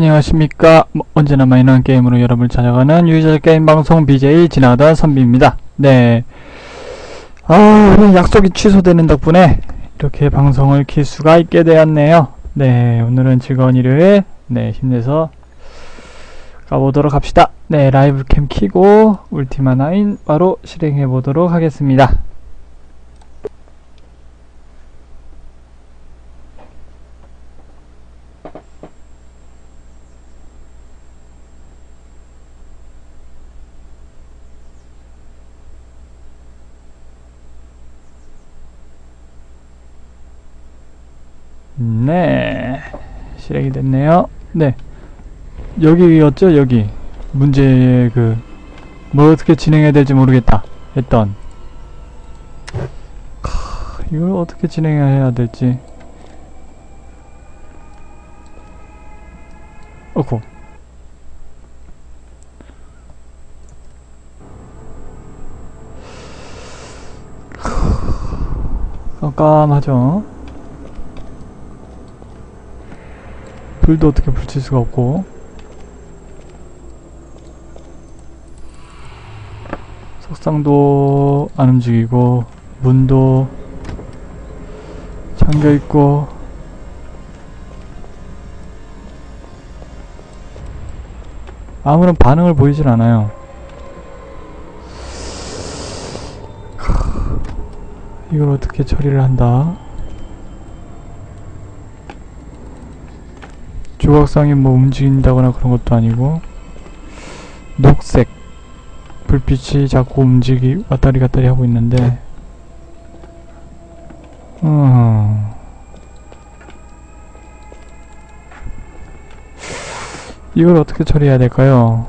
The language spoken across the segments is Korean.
안녕하십니까. 뭐, 언제나 마이너한 게임으로 여러분을 찾아가는 유저 게임 방송 BJ 지나가다 선비입니다. 네. 아, 오늘 약속이 취소되는 덕분에 이렇게 방송을 킬 수가 있게 되었네요. 네, 오늘은 즐거운 일요일. 네, 힘내서 가보도록 합시다. 네, 라이브 캠 키고 울티마 9 바로 실행해 보도록 하겠습니다. 네, 실행이 됐네요. 네, 여기였죠, 여기. 문제의 그, 뭘 어떻게 진행해야 될지 모르겠다. 했던. 크, 이걸 어떻게 진행해야 될지. 어고. 깜깜하죠? 불도 어떻게 붙일 수가 없고 석상도 안 움직이고 문도 잠겨 있고 아무런 반응을 보이질 않아요. 이걸 어떻게 처리를 한다? 조각상이 뭐 움직인다거나 그런 것도 아니고 녹색 불빛이 자꾸 움직이 왔다리 갔다리 하고 있는데. 어... 이걸 어떻게 처리해야 될까요?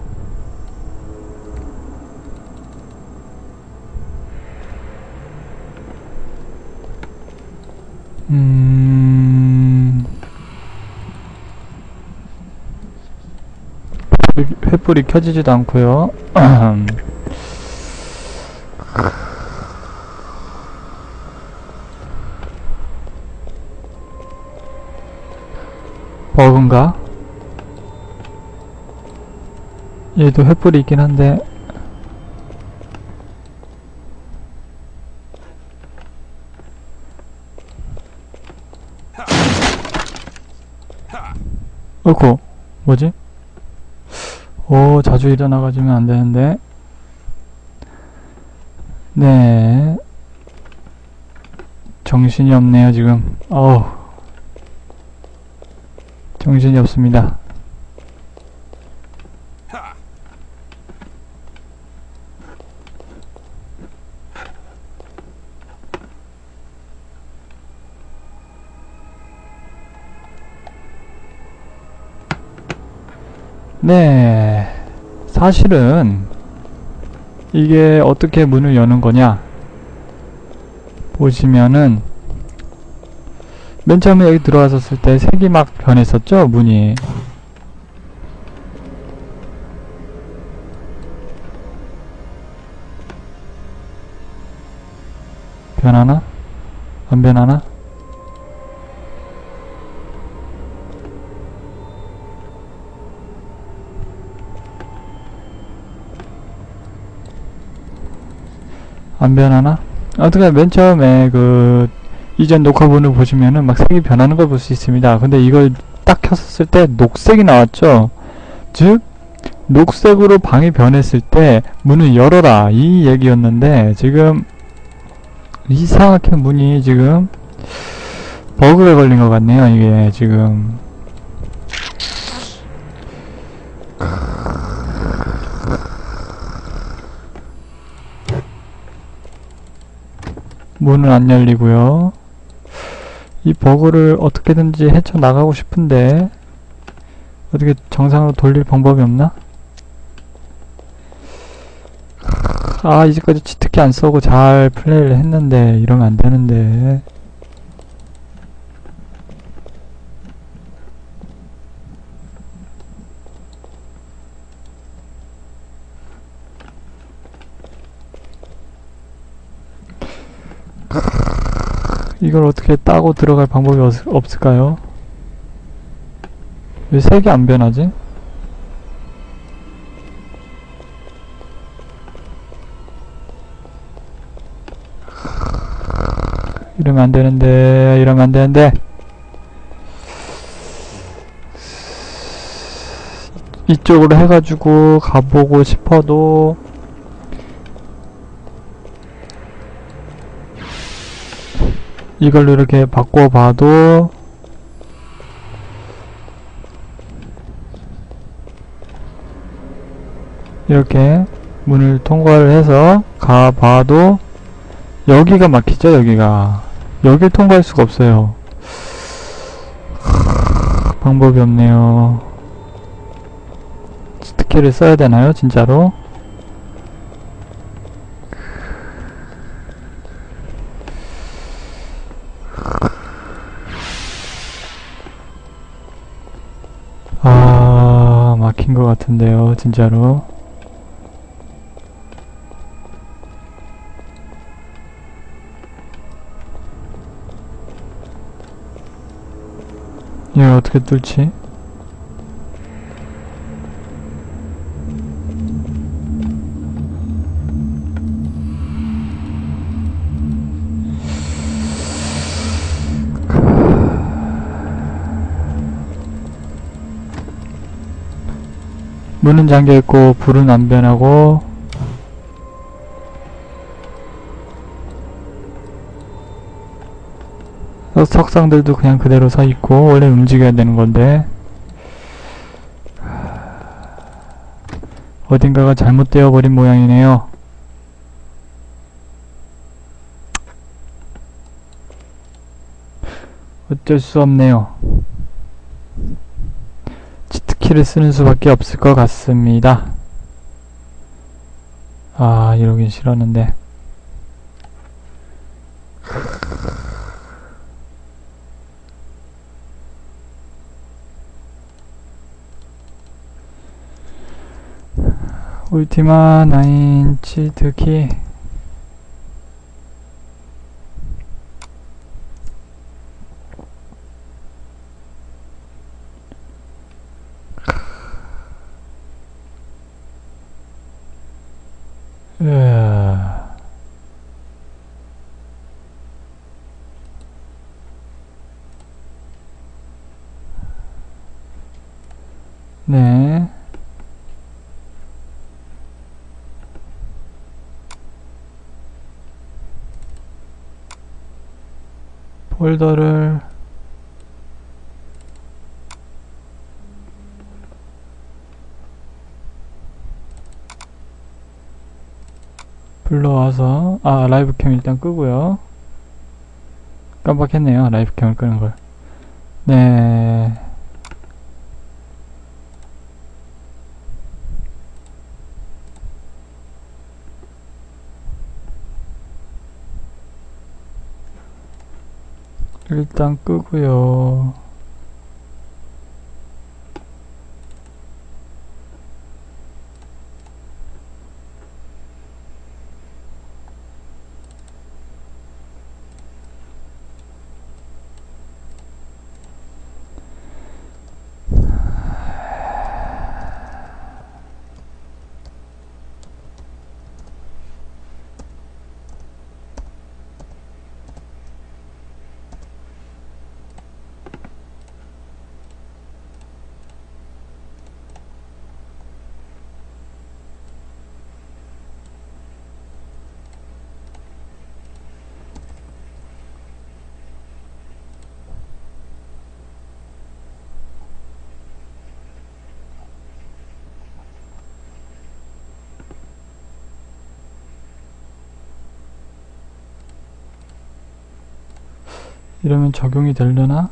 음... 횃불이 켜지지도 않고요. 버그인가? 얘도 횃불이 있긴 한데 어이쿠 뭐지? 오, 자주 일어나가지면 안 되는데. 네. 정신이 없네요, 지금. 어우. 정신이 없습니다. 네. 사실은 이게 어떻게 문을 여는 거냐 보시면은 맨 처음에 여기 들어왔었을 때 색이 막 변했었죠 문이 변하나? 안 변하나? 안 변하나? 어떻게 맨 처음에 그 이전 녹화본을 보시면은 막 색이 변하는 걸 볼 수 있습니다. 근데 이걸 딱 켰었을 때 녹색이 나왔죠. 즉 녹색으로 방이 변했을 때 문을 열어라 이 얘기였는데 지금 이상하게 문이 지금 버그가 걸린 것 같네요. 이게 지금 문은 안 열리고요. 이 버그를 어떻게든지 헤쳐나가고 싶은데 어떻게 정상으로 돌릴 방법이 없나? 아 이제까지 치트키 안 써고 잘 플레이를 했는데 이러면 안 되는데 이걸 어떻게 따고 들어갈 방법이 없, 없을까요? 왜 색이 안 변하지? 이러면 안 되는데, 이러면 안 되는데. 이쪽으로 해가지고 가보고 싶어도 이걸로 이렇게 바꿔봐도 이렇게 문을 통과를 해서 가봐도 여기가 막히죠 여기가. 여길 통과할 수가 없어요. 방법이 없네요. 스티키를 써야 되나요 진짜로 같은데요 진짜로 얘 어떻게 뚫지? 잠겨있고 불은 안 변하고 어, 석상들도 그냥 그대로 서있고 원래 움직여야 되는 건데. 어딘가가 잘못되어 버린 모양이네요. 어쩔 수 없네요 치트키를 쓰는 수밖에 없을 것 같습니다. 아 이러긴 싫었는데. 울티마 나인 치트키 으아. 네. 폴더를 불러와서 아 라이브 캠 일단 끄고요. 깜빡했네요. 라이브 캠을 끄는 걸. 네. 일단 끄고요 이러면 적용이 되려나?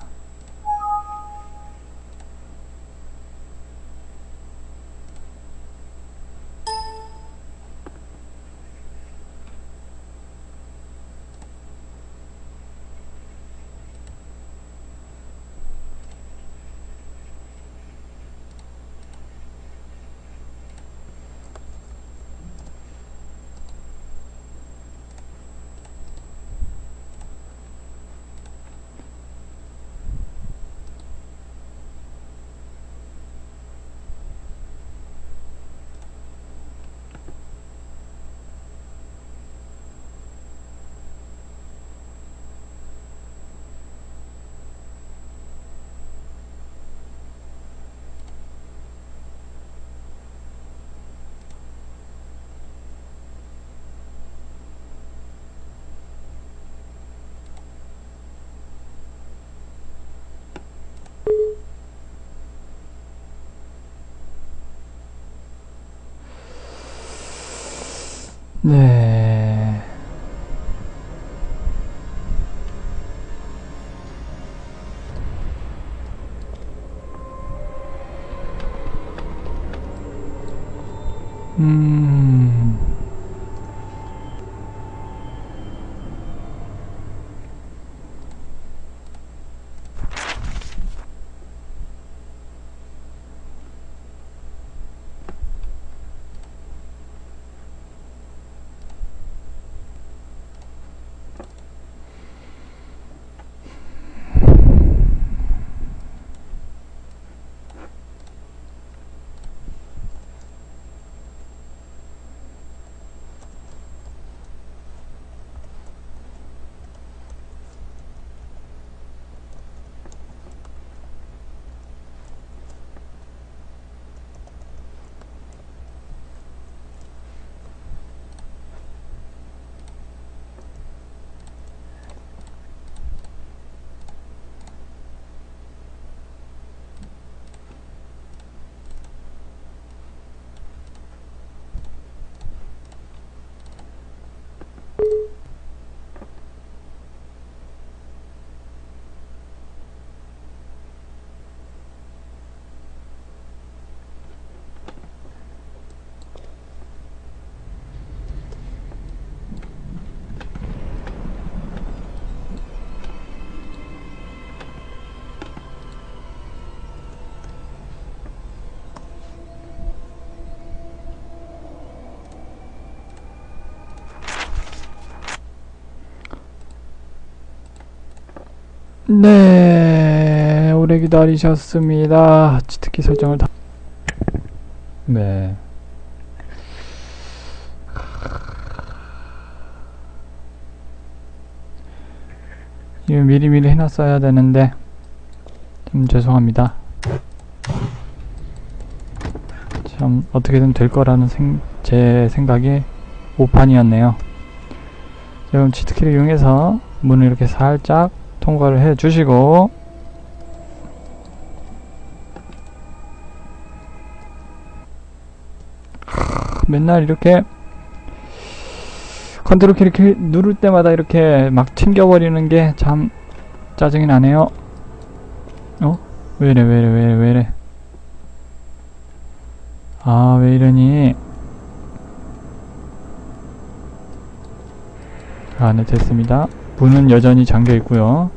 네. 네, 오래 기다리셨습니다. 치트키 설정을 다. 네. 이거 미리미리 해놨어야 되는데, 좀 죄송합니다. 참, 어떻게든 될 거라는 생, 제 생각이 오판이었네요. 그럼 치트키를 이용해서 문을 이렇게 살짝 통과를 해 주시고. 맨날 이렇게 컨트롤 키를 키- 누를 때마다 이렇게 막 튕겨버리는 게 참 짜증이 나네요. 어? 왜이래 왜이래 왜이래 왜이래? 아 왜이러니? 아 네 됐습니다. 문은 여전히 잠겨 있고요.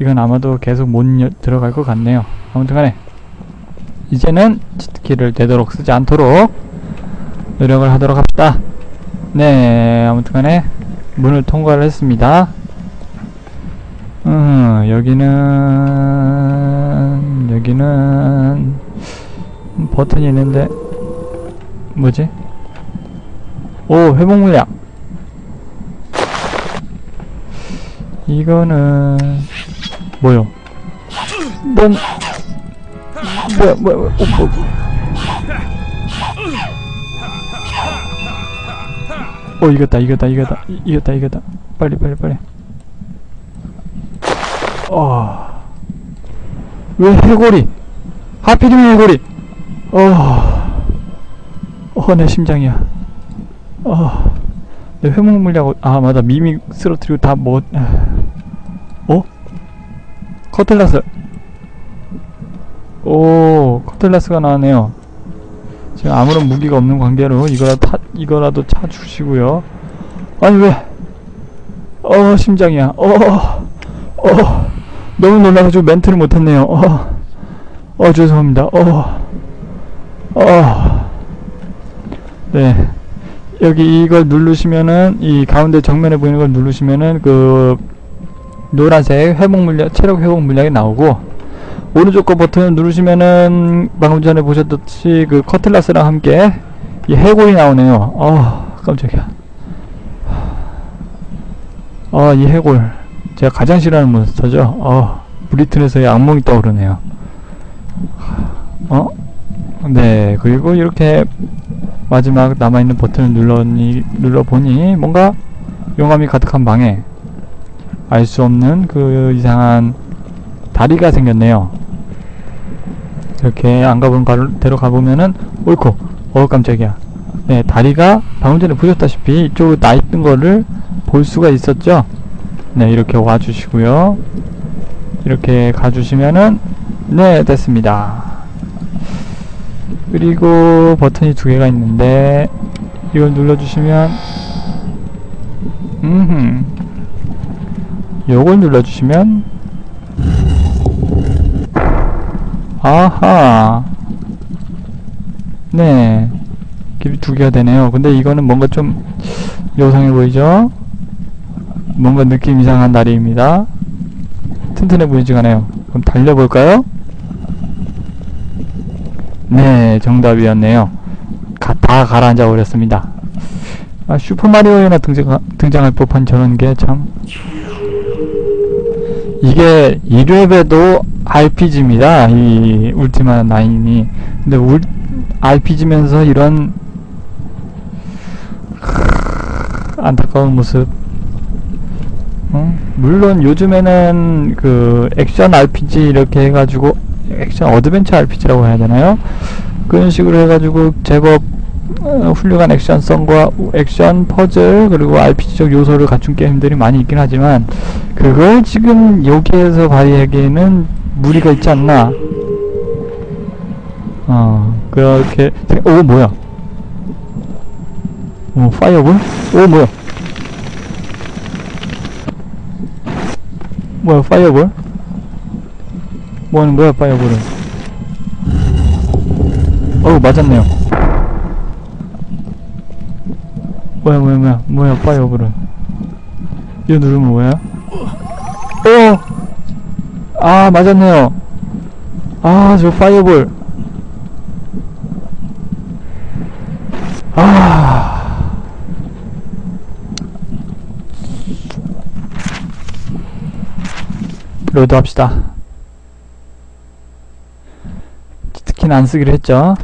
이건 아마도 계속 못 여, 들어갈 것 같네요. 아무튼 간에 이제는 치트키를 되도록 쓰지 않도록 노력을 하도록 합시다. 네, 아무튼 간에 문을 통과를 했습니다. 음, 여기는 여기는 버튼이 있는데 뭐지? 오, 회복 물약. 이거는 뭐요? 뭔 뭐야 뭐야 뭐야 어, 뭐. 어 이겼다 이겼다 이겼다 이- 이겼다 이겼다. 빨리 빨리 빨리. 어 왜 해골이? 하필이면 해골이. 어 어내 심장이야. 어 내 회복 물약 아 맞아. 미미 쓰러뜨리고 다 먹었 어? 커틀라스. 오 커틀라스가 나왔네요. 지금 아무런 무기가 없는 관계로 이거라도 타, 이거라도 차 주시고요. 아니 왜어 심장이야. 어어 어, 너무 놀라가지고 멘트를 못했네요. 어, 어 죄송합니다. 어어 네. 여기 이걸 누르시면은 이 가운데 정면에 보이는 걸 누르시면은 그 노란색 회복 물약 체력 회복 물약이 나오고 오른쪽 거 버튼을 누르시면은 방금 전에 보셨듯이 그 커틀라스랑 함께 이 해골이 나오네요. 어 깜짝이야. 어이 해골 제가 가장 싫어하는 몬스터죠. 어 브리튼에서의 악몽이 떠오르네요. 어? 네 그리고 이렇게 마지막 남아있는 버튼을 눌러니, 눌러보니 뭔가 용암이 가득한 방에 알 수 없는 그 이상한 다리가 생겼네요. 이렇게 안 가본 가- 데로 가보면은 옳고 어 깜짝이야 네, 다리가 방금 전에 보셨다시피 이쪽으로 나 있는 거를 볼 수가 있었죠? 네, 이렇게 와주시고요. 이렇게 가주시면은, 네, 됐습니다. 그리고 버튼이 두 개가 있는데, 이걸 눌러주시면, 음흠. 요걸 눌러주시면, 아하. 네. 길이 두 개가 되네요. 근데 이거는 뭔가 좀 요상해 보이죠? 뭔가 느낌 이상한 다리입니다. 튼튼해 보이지가 않아요. 그럼 달려볼까요? 네, 정답이었네요. 가, 다 가라앉아 버렸습니다. 아, 슈퍼마리오에나 등장, 등장할 법한 저런 게 참. 이게 1웹에도 RPG입니다. 이 울티마 9이. 근데 울, RPG면서 이런 안타까운 모습. 어? 물론 요즘에는 그 액션 RPG 이렇게 해가지고 액션 어드벤처 RPG라고 해야 되나요? 그런 식으로 해가지고 제법 어, 훌륭한 액션성과 액션 퍼즐 그리고 RPG적 요소를 갖춘 게임들이 많이 있긴 하지만 그걸 지금 여기에서 발휘하기에는 무리가 있지 않나. 어 그렇게 생- 오 뭐야? 오 파이어볼? 오 뭐야? 뭐야 파이어볼? 뭐하는 거야 파이어볼은? 어우 맞았네요 뭐야 뭐야 뭐야 뭐야 파이어볼은 이거 누르면 뭐야? 어! 아 맞았네요. 아 저 파이어볼. 아. 로드 합시다. 특히나 안 쓰기로 했죠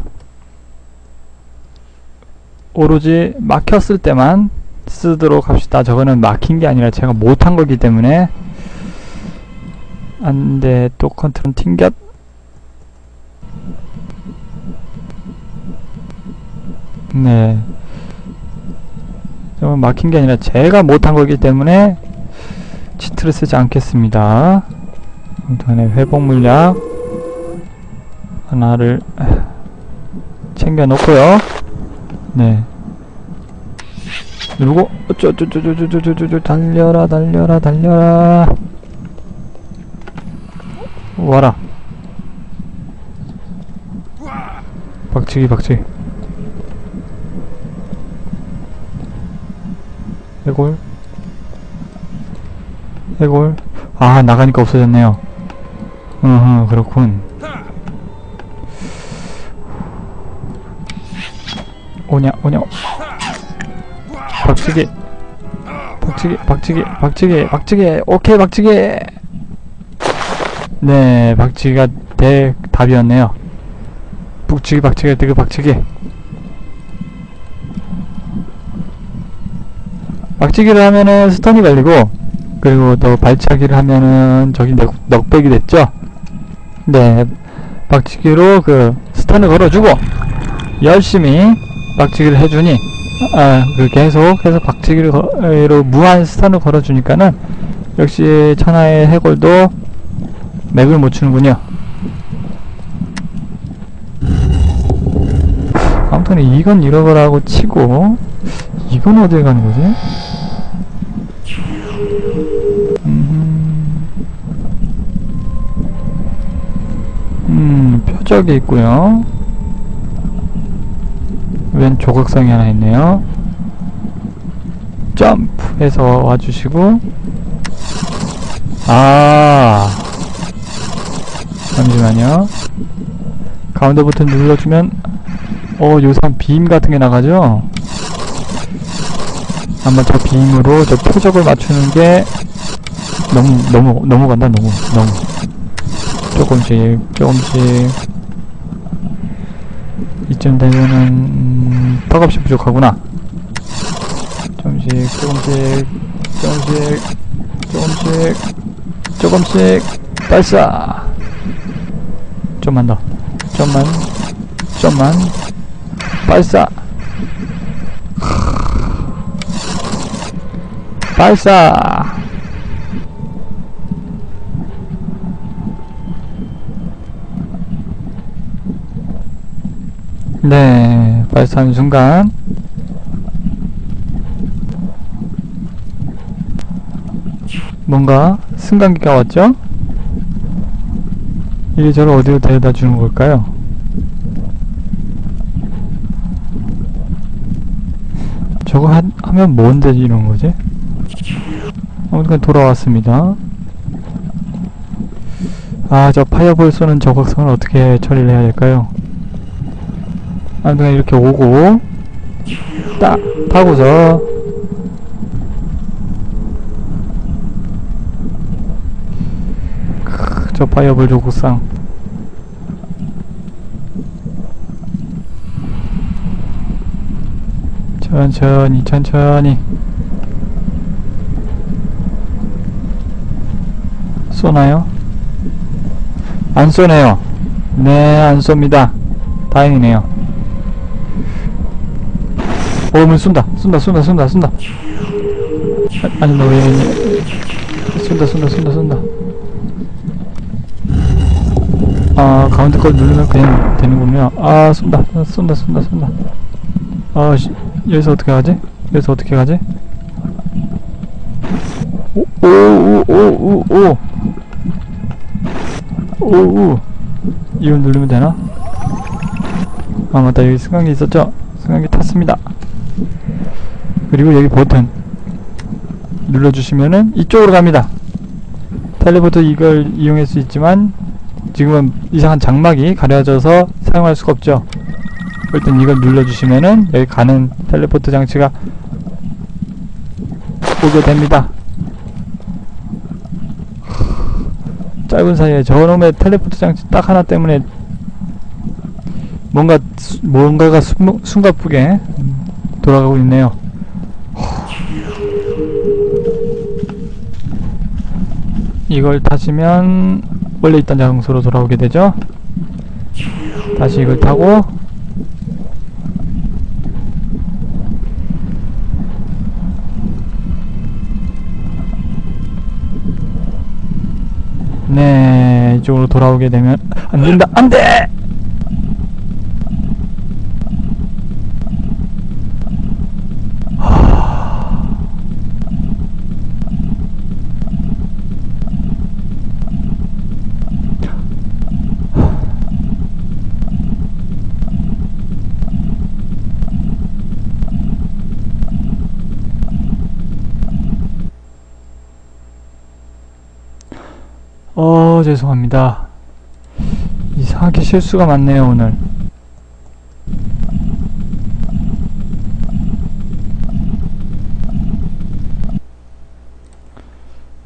오로지 막혔을 때만 쓰도록 합시다. 저거는 막힌 게 아니라 제가 못한 거기 때문에 안돼 또 컨트롤 튕겼 네 저건 막힌 게 아니라 제가 못한 거기 때문에 치트를 쓰지 않겠습니다. 동안에 회복 물약 하나를 챙겨 놓고요. 네. 누르고 어쩌저저저저저저저 달려라 달려라 달려라. 와라. 박치기 박치기. 해골. 해골. 아 나가니까 없어졌네요. 으흠 그렇군 오냐 오냐. 박치기. 박치기 박치기 박치기 박치기. 오케이 박치기. 네 박치기가 대 답이었네요. 북치기 박치기 대그 박치기. 박치기를 하면은 스턴이 걸리고 그리고 또 발차기를 하면은 저기 넉, 넉백이 됐죠? 네 박치기로 그 스턴을 걸어주고 열심히 박치기를 해주니 아, 그 계속 해서 박치기를 거, 로 무한 스턴을 걸어주니까는 역시 천하의 해골도 맥을 못 추는군요. 아무튼 이건 잃어버라고 치고 이건 어디에 가는 거지? 음, 음 표적이 있고요. 왼 조각상이 하나 있네요. 점프 해서 와주시고 아 잠시만요. 가운데 버튼 눌러주면 어 요상 빔 같은 게 나가죠? 한번 저 빔으로 저 표적을 맞추는 게 너무 너무 넘어간다 너무 너무 조금씩 조금씩 이쯤 되면은 음, 떡없이 부족하구나. 조금씩 조금씩 조금씩 조금씩 조금씩 발사. 좀만 더. 좀만 좀만 발사. 발사. 네, 발사하는 순간 뭔가 승강기가 왔죠? 이게 저를 어디로 데려다 주는 걸까요? 저거 하, 하면 뭔데 이런 거지? 아무튼 돌아왔습니다. 아, 저 파이어볼 쏘는 저각성을 어떻게 처리를 해야 될까요? 아무튼 이렇게 오고 딱 타고서. 크, 저 파이어볼 조국상. 천천히 천천히. 쏘나요? 안 쏘네요. 네 안 쏩니다. 다행이네요 어, 뭐 쏜다. 쏜다 쏜다 쏜다 쏜다. 아, 아니 너왜 쏜다 쏜다 쏜다 쏜다. 아 가운데 걸 누르면 그냥 되는군요. 아 쏜다 아, 쏜다 쏜다 쏜다. 아 씨, 여기서 어떻게 가지? 여기서 어떻게 가지? 오오오오오오. 오오. 이걸 누르면 되나? 아 맞다. 여기 승강기 있었죠? 승강기 탔습니다 그리고 여기 버튼 눌러주시면은 이쪽으로 갑니다. 텔레포트 이걸 이용할 수 있지만 지금은 이상한 장막이 가려져서 사용할 수가 없죠. 일단 이걸 눌러주시면은 여기 가는 텔레포트 장치가 오게 됩니다. 짧은 사이에 저놈의 텔레포트 장치 딱 하나 때문에 뭔가 수- 뭔가가 숨, 숨가쁘게 돌아가고 있네요. 이걸 타시면 원래 있던 장소로 돌아오게 되죠. 다시 이걸 타고 네 이쪽으로 돌아오게 되면 안 된다 안 돼! 어 죄송합니다. 이상하게 실수가 많네요 오늘.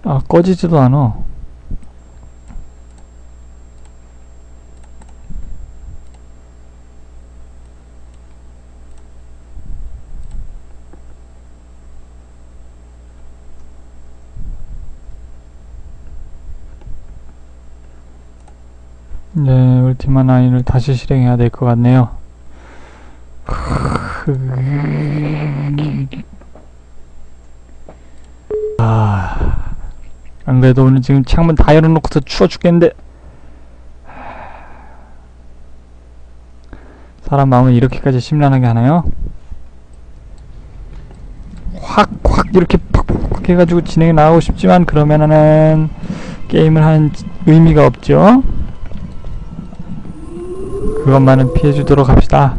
아 꺼지지도 않아 네, 울티마 9을 다시 실행해야 될 것 같네요. 아, 안 그래도 오늘 지금 창문 다 열어놓고서 추워 죽겠는데. 사람 마음을 이렇게까지 심란하게 하나요? 확, 확, 이렇게 팍팍팍 해가지고 진행해 나가고 싶지만, 그러면은, 게임을 하는 의미가 없죠? 그것만은 피해주도록 합시다.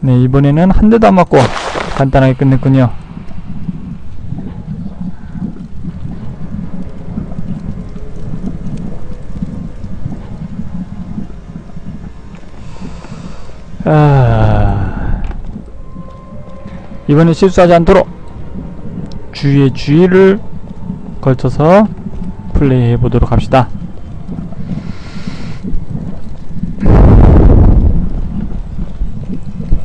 네, 이번에는 한 대도 안 맞고 간단하게 끝냈군요. 아... 이번엔 실수하지 않도록 주의에 주의를 걸쳐서 플레이해 보도록 합시다.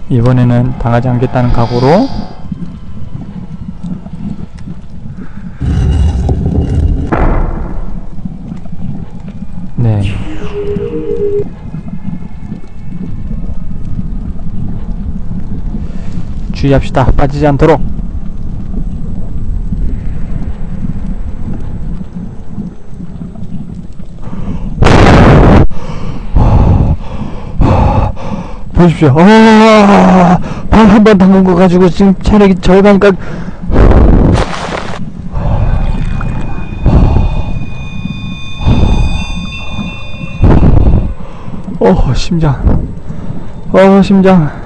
이번에는 당하지 않겠다는 각오로 주의합시다. 빠지지 않도록. 보십시오. 아, 발한 번 담근 거 가지고 지금 체력이 절반가. 어, 심장. 어, 심장.